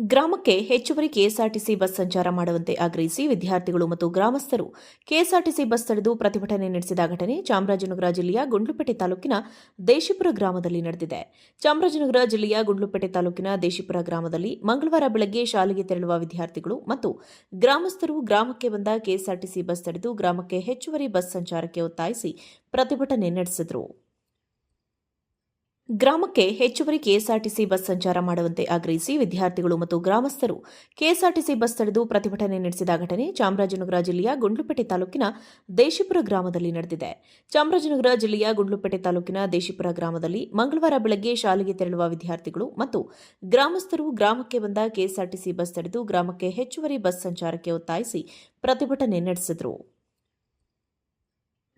ಗ್ರಾಮಕ್ಕೆ ಹೆಚ್ಚುವರಿ KSRTC bus ಸಂಚಾರ ಮಾಡುವಂತೆ ಆಗ್ರಹಿಸಿ ವಿದ್ಯಾರ್ಥಿಗಳು ಮತ್ತು ಗ್ರಾಮಸ್ಥರು ಕೆಎಸ್ಆರ್ಟಿಸಿ ಬಸ್ ತಡೆದು ಪ್ರತಿಭಟನೆ ನಡೆಸಿದ ಘಟನೆ ಚಾಮರಾಜನಗರ ಜಿಲ್ಲೆಯ ಗುಂಡ್ಲುಪೇಟೆ ತಾಲೂಕಿನ ದೇಶಿಪುರ ಗ್ರಾಮದಲ್ಲಿ ನಡೆದಿದೆ. ಚಾಮರಾಜನಗರ ಜಿಲ್ಲೆಯ ಗುಂಡ್ಲುಪೇಟೆ ತಾಲೂಕಿನ ದೇಶಿಪುರ ಗ್ರಾಮದಲ್ಲಿ ಮಂಗಳವಾರ ಬೆಳಗ್ಗೆ ಶಾಲೆಗೆ ತೆರಳುವ ವಿದ್ಯಾರ್ಥಿಗಳು ಮತ್ತು ಗ್ರಾಮಸ್ಥರು ಗ್ರಾಮಕ್ಕೆ ಬಂದ ಕೆಎಸ್ಆರ್ಟಿಸಿ ಬಸ್ ತಡೆದು ಗ್ರಾಮಕ್ಕೆ ಹೆಚ್ಚುವರಿ ಬಸ್ ಸಂಚಾರಕ್ಕೆ ಒತ್ತಾಯಿಸಿ ಪ್ರತಿಭಟನೆ ನಡೆಸಿದರು. ಗ್ರಾಮಕ್ಕೆ ಹೆಚ್ಚುವರಿ ಕೆಎಸ್ಆರ್ಟಿಸಿ ಬಸ್ ಸಂಚಾರ ಮಾಡುವಂತೆ ಆಗ್ರಹಿಸಿ ವಿದ್ಯಾರ್ಥಿಗಳು ಮತ್ತು ಗ್ರಾಮಸ್ಥರು ಕೆಎಸ್ಆರ್ಟಿಸಿ ಬಸ್ ತಡೆದು ಪ್ರತಿಭಟನೆ ನಡೆಸಿದ ಘಟನೆ ಚಾಮರಾಜನಗರ ಜಿಲ್ಲೆಯ ಗುಂಡ್ಲುಪೇಟೆ ತಾಲೂಕಿನ ದೇಶಿಪುರ ಗ್ರಾಮದಲ್ಲಿ ನಡೆದಿದೆ. ಚಾಮರಾಜನಗರ ಜಿಲ್ಲೆಯ ಗುಂಡ್ಲುಪೇಟೆ ತಾಲೂಕಿನ ದೇಶಿಪುರ ಗ್ರಾಮದಲ್ಲಿ ಮಂಗಳವಾರ ಬೆಳಗ್ಗೆ ಶಾಲೆಗೆ ತೆರಳುವ ವಿದ್ಯಾರ್ಥಿಗಳು ಮತ್ತು ಗ್ರಾಮಸ್ಥರು ಗ್ರಾಮಕ್ಕೆ ಬಂದ ಕೆಎಸ್ಆರ್ಟಿಸಿ ಬಸ್ ತಡೆದು ಗ್ರಾಮಕ್ಕೆ ಹೆಚ್ಚುವರಿ ಬಸ್ ಸಂಚಾರಕ್ಕೆ ಒತ್ತಾಯಿಸಿ ಪ್ರತಿಭಟನೆ ನಡೆಸಿದರು.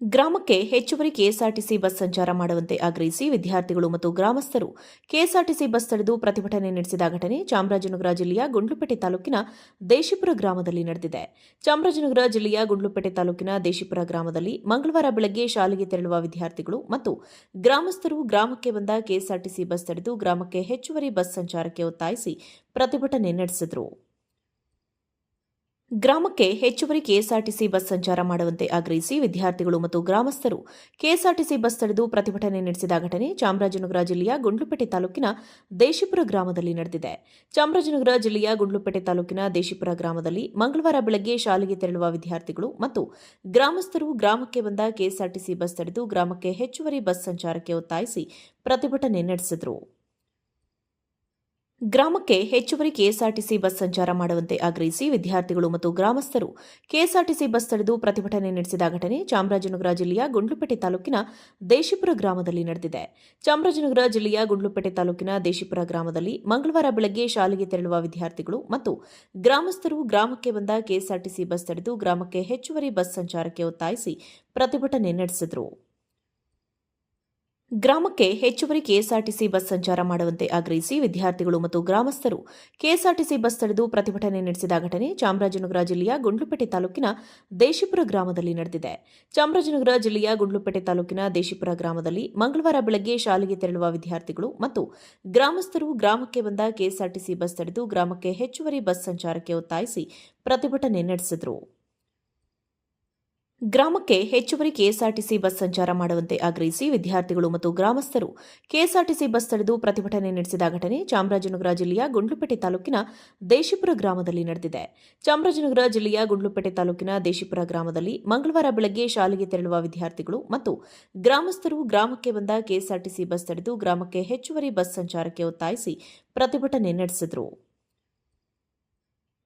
ಗ್ರಾಮಕ್ಕೆ ಹೆಚ್ಚುವರಿ ಕೆಎಸ್ಆರ್ಟಿಸಿ ಬಸ್ ಸಂಚಾರ ಮಾಡುವಂತೆ ಆಗ್ರಹಿಸಿ ವಿದ್ಯಾರ್ಥಿಗಳು ಮತ್ತು ಗ್ರಾಮಸ್ಥರು ಕೆಎಸ್ಆರ್ಟಿಸಿ ಬಸ್ ತಡೆದು ಪ್ರತಿಭಟನೆ ನಡೆಸಿದ ಘಟನೆ ಚಾಮರಾಜನಗರ ಜಿಲ್ಲೆಯ ಗುಂಡ್ಲುಪೇಟೆ ತಾಲೂಕಿನ ದೇಶಿಪುರ ಗ್ರಾಮದಲ್ಲಿ ನಡೆದಿದೆ. ಚಾಮರಾಜನಗರ ಜಿಲ್ಲೆಯ ಗುಂಡ್ಲುಪೇಟೆ ತಾಲೂಕಿನ ದೇಶಿಪುರ ಗ್ರಾಮದಲ್ಲಿ ಮಂಗಳವಾರ ಬೆಳಗ್ಗೆ ಶಾಲೆಗೆ ತೆರಳುವ ವಿದ್ಯಾರ್ಥಿಗಳು ಮತ್ತು ಗ್ರಾಮಸ್ಥರು ಗ್ರಾಮಕ್ಕೆ ಬಂದ ಕೆಎಸ್ಆರ್ಟಿಸಿ ಬಸ್ ತಡೆದು ಗ್ರಾಮಕ್ಕೆ ಹೆಚ್ಚುವರಿ ಬಸ್ ಸಂಚಾರಕ್ಕೆ ಒತ್ತಾಯಿಸಿ ಪ್ರತಿಭಟನೆ ನಡೆಸಿದರು. ಗ್ರಾಮಕ್ಕೆ ಹೆಚ್ಚುವರಿ ಕೆಎಸ್ಆರ್ಟಿಸಿ ಬಸ್ ಸಂಚಾರ ಮಾಡುವಂತೆ ಆಗ್ರಹಿಸಿ ವಿದ್ಯಾರ್ಥಿಗಳು ಮತ್ತು ಗ್ರಾಮಸ್ಥರು ಕೆಎಸ್ಆರ್ಟಿಸಿ ಬಸ್ ತಡೆದು ಪ್ರತಿಭಟನೆ ನಡೆಸಿದ ಘಟನೆ ಚಾಮರಾಜನಗರ ಜಿಲ್ಲೆಯ ಗುಂಡ್ಲುಪೇಟೆ ತಾಲೂಕಿನ ದೇಶಿಪುರ ಗ್ರಾಮದಲ್ಲಿ ನಡೆದಿದೆ. ಚಾಮರಾಜನಗರ ಜಿಲ್ಲೆಯ ಗುಂಡ್ಲುಪೇಟೆ ತಾಲೂಕಿನ ದೇಶಿಪುರ ಗ್ರಾಮದಲ್ಲಿ ಮಂಗಳವಾರ ಬೆಳಗ್ಗೆ ಶಾಲೆಗೆ ತೆರಳುವ ವಿದ್ಯಾರ್ಥಿಗಳು ಮತ್ತು ಗ್ರಾಮಸ್ಥರು ಗ್ರಾಮಕ್ಕೆ ಬಂದ ಕೆಎಸ್ಆರ್ಟಿಸಿ ಬಸ್ ತಡೆದು ಗ್ರಾಮಕ್ಕೆ ಹೆಚ್ಚುವರಿ ಬಸ್ ಸಂಚಾರಕ್ಕೆ ಒತ್ತಾಯಿಸಿ ಪ್ರತಿಭಟನೆ ನಡೆಸಿದರು. ಗ್ರಾಮಕ್ಕೆ ಹೆಚ್ಚುವರಿ ಕೆಎಸ್ಆರ್ಟಿಸಿ ಬಸ್ ಸಂಚಾರ ಮಾಡುವಂತೆ ಆಗ್ರಹಿಸಿ ವಿದ್ಯಾರ್ಥಿಗಳು ಮತ್ತು ಗ್ರಾಮಸ್ಥರು ಕೆಎಸ್ಆರ್ಟಿಸಿ ಬಸ್ ತಡೆದು ಪ್ರತಿಭಟನೆ ನಡೆಸಿದ ಘಟನೆ ಚಾಮರಾಜನಗರ ಜಿಲ್ಲೆಯ ಗುಂಡ್ಲುಪೇಟೆ ತಾಲೂಕಿನ ದೇಶಿಪುರ ಗ್ರಾಮದಲ್ಲಿ ನಡೆದಿದೆ. ಚಾಮರಾಜನಗರ ಜಿಲ್ಲೆಯ ಗುಂಡ್ಲುಪೇಟೆ ತಾಲೂಕಿನ ದೇಶಿಪುರ ಗ್ರಾಮದಲ್ಲಿ ಮಂಗಳವಾರ ಬೆಳಗ್ಗೆ ಶಾಲೆಗೆ ತೆರಳುವ ವಿದ್ಯಾರ್ಥಿಗಳು ಮತ್ತು ಗ್ರಾಮಸ್ಥರು ಗ್ರಾಮಕ್ಕೆ ಬಂದ ಕೆಎಸ್ಆರ್ಟಿಸಿ ಬಸ್ ತಡೆದು ಗ್ರಾಮಕ್ಕೆ ಹೆಚ್ಚುವರಿ ಬಸ್ ಸಂಚಾರಕ್ಕೆ ಒತ್ತಾಯಿಸಿ ಪ್ರತಿಭಟನೆ ನಡೆಸಿದರು. ಗ್ರಾಮಕ್ಕೆ ಹೆಚ್ಚುವರಿ ಕೆಎಸ್ಆರ್ಟಿಸಿ ಬಸ್ ಸಂಚಾರ ಮಾಡುವಂತೆ ಆಗ್ರಹಿಸಿ ವಿದ್ಯಾರ್ಥಿಗಳು ಮತ್ತು ಗ್ರಾಮಸ್ಥರು ಕೆಎಸ್ಆರ್ಟಿಸಿ ಬಸ್ ತಡೆದು ಪ್ರತಿಭಟನೆ ನಡೆಸಿದ ಘಟನೆ ಚಾಮರಾಜನಗರ ಜಿಲ್ಲೆಯ ಗುಂಡ್ಲುಪೇಟೆ ತಾಲೂಕಿನ ದೇಶಿಪುರ ಗ್ರಾಮದಲ್ಲಿ ನಡೆದಿದೆ. ಚಾಮರಾಜನಗರ ಜಿಲ್ಲೆಯ ಗುಂಡ್ಲುಪೇಟೆ ತಾಲೂಕಿನ ದೇಶಿಪುರ ಗ್ರಾಮದಲ್ಲಿ ಮಂಗಳವಾರ ಬೆಳಗ್ಗೆ ಶಾಲೆಗೆ ತೆರಳುವ ವಿದ್ಯಾರ್ಥಿಗಳು ಮತ್ತು ಗ್ರಾಮಸ್ಥರು ಗ್ರಾಮಕ್ಕೆ ಬಂದ ಕೆಎಸ್ಆರ್ಟಿಸಿ ಬಸ್ ತಡೆದು ಗ್ರಾಮಕ್ಕೆ ಹೆಚ್ಚುವರಿ ಬಸ್ ಸಂಚಾರಕ್ಕೆ ಒತ್ತಾಯಿಸಿ ಪ್ರತಿಭಟನೆ ನಡೆಸಿದರು. ಗ್ರಾಮಕ್ಕೆ ಹೆಚ್ಚುವರಿ ಕೆಎಸ್ಆರ್ಟಿಸಿ ಬಸ್ ಸಂಚಾರ ಮಾಡುವಂತೆ ಆಗ್ರಹಿಸಿ ವಿದ್ಯಾರ್ಥಿಗಳು ಮತ್ತು ಗ್ರಾಮಸ್ಥರು ಕೆಎಸ್ಆರ್ಟಿಸಿ ಬಸ್ ತಡೆದು ಪ್ರತಿಭಟನೆ ನಡೆಸಿದ ಘಟನೆ ಚಾಮರಾಜನಗರ ಜಿಲ್ಲೆಯ ಗುಂಡ್ಲುಪೇಟೆ ತಾಲೂಕಿನ ದೇಶಿಪುರ ಗ್ರಾಮದಲ್ಲಿ ನಡೆದಿದೆ. ಚಾಮರಾಜನಗರ ಜಿಲ್ಲೆಯ ಗುಂಡ್ಲುಪೇಟೆ ತಾಲೂಕಿನ ದೇಶಿಪುರ ಗ್ರಾಮದಲ್ಲಿ ಮಂಗಳವಾರ ಬೆಳಗ್ಗೆ ಶಾಲೆಗೆ ತೆರಳುವ ವಿದ್ಯಾರ್ಥಿಗಳು ಮತ್ತು ಗ್ರಾಮಸ್ಥರು ಗ್ರಾಮಕ್ಕೆ ಬಂದ ಕೆಎಸ್ಆರ್ಟಿಸಿ ಬಸ್ ತಡೆದು ಗ್ರಾಮಕ್ಕೆ ಹೆಚ್ಚುವರಿ ಬಸ್ ಸಂಚಾರಕ್ಕೆ ಒತ್ತಾಯಿಸಿ ಪ್ರತಿಭಟನೆ ನಡೆಸಿದರು.